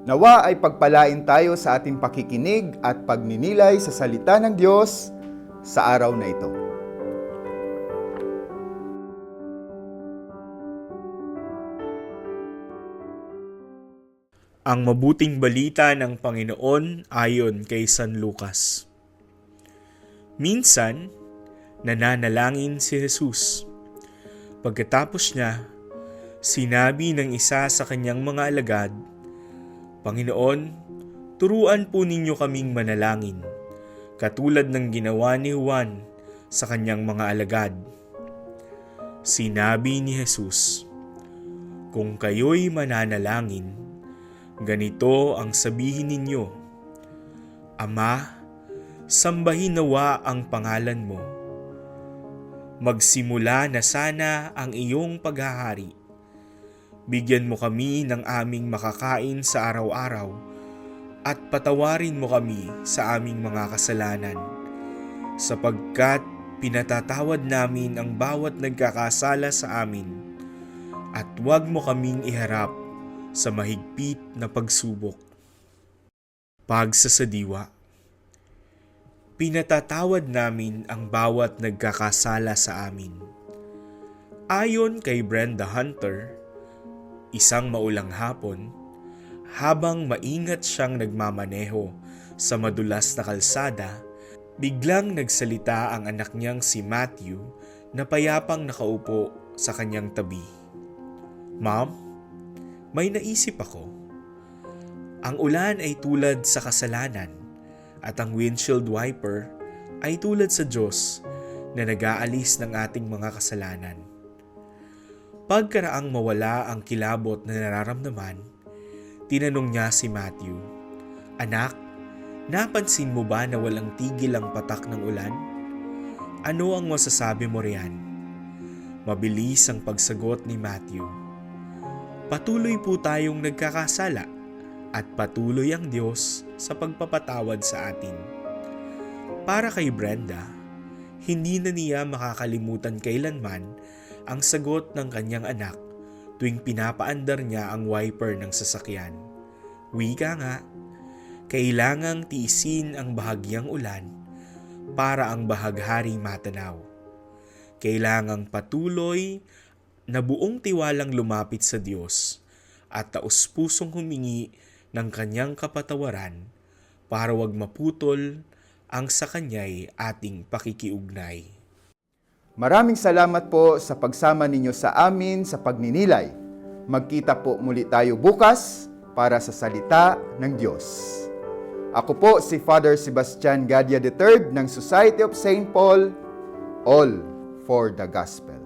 Nawa ay pagpalain tayo sa ating pakikinig at pagninilay sa salita ng Diyos sa araw na ito. Ang mabuting balita ng Panginoon ayon kay San Lucas. Minsan, nananalangin si Jesus. Pagkatapos niya, sinabi ng isa sa kanyang mga alagad, Panginoon, turuan po ninyo kaming manalangin, katulad ng ginawa ni Juan sa kanyang mga alagad. Sinabi ni Jesus, Kung kayo'y mananalangin, ganito ang sabihin ninyo, Ama, sambahin nawa ang pangalan mo. Magsimula na sana ang iyong paghahari. Bigyan mo kami ng aming makakain sa araw-araw at patawarin mo kami sa aming mga kasalanan sapagkat pinatatawad namin ang bawat nagkakasala sa amin at huwag mo kaming iharap sa mahigpit na pagsubok. Pagsasadiwa Pinatatawad namin ang bawat nagkakasala sa amin. Ayon kay Brenda Hunter, isang maulang hapon, habang maingat siyang nagmamaneho sa madulas na kalsada, biglang nagsalita ang anak niyang si Matthew na payapang nakaupo sa kanyang tabi. Mom, may naisip ako. Ang ulan ay tulad sa kasalanan at ang windshield wiper ay tulad sa Diyos na nag-aalis ng ating mga kasalanan. Pagkaraang mawala ang kilabot na nararamdaman, tinanong niya si Matthew, Anak, napansin mo ba na walang tigil ang patak ng ulan? Ano ang masasabi mo riyan? Mabilis ang pagsagot ni Matthew. Patuloy po tayong nagkakasala at patuloy ang Diyos sa pagpapatawad sa atin. Para kay Brenda, hindi na niya makakalimutan kailanman ang sagot ng kanyang anak tuwing pinapaandar niya ang wiper ng sasakyan. Wika nga, kailangang tiisin ang bahagyang ulan para ang bahaghari matanaw. Kailangang patuloy na buong tiwalang lumapit sa Diyos at taus-pusong humingi ng kanyang kapatawaran para wag maputol ang sa kanya'y ating pakikiugnay. Maraming salamat po sa pagsama ninyo sa amin sa pagninilay. Magkita po muli tayo bukas para sa salita ng Diyos. Ako po si Father Sebastian Gadia III ng Society of St. Paul, all for the Gospel.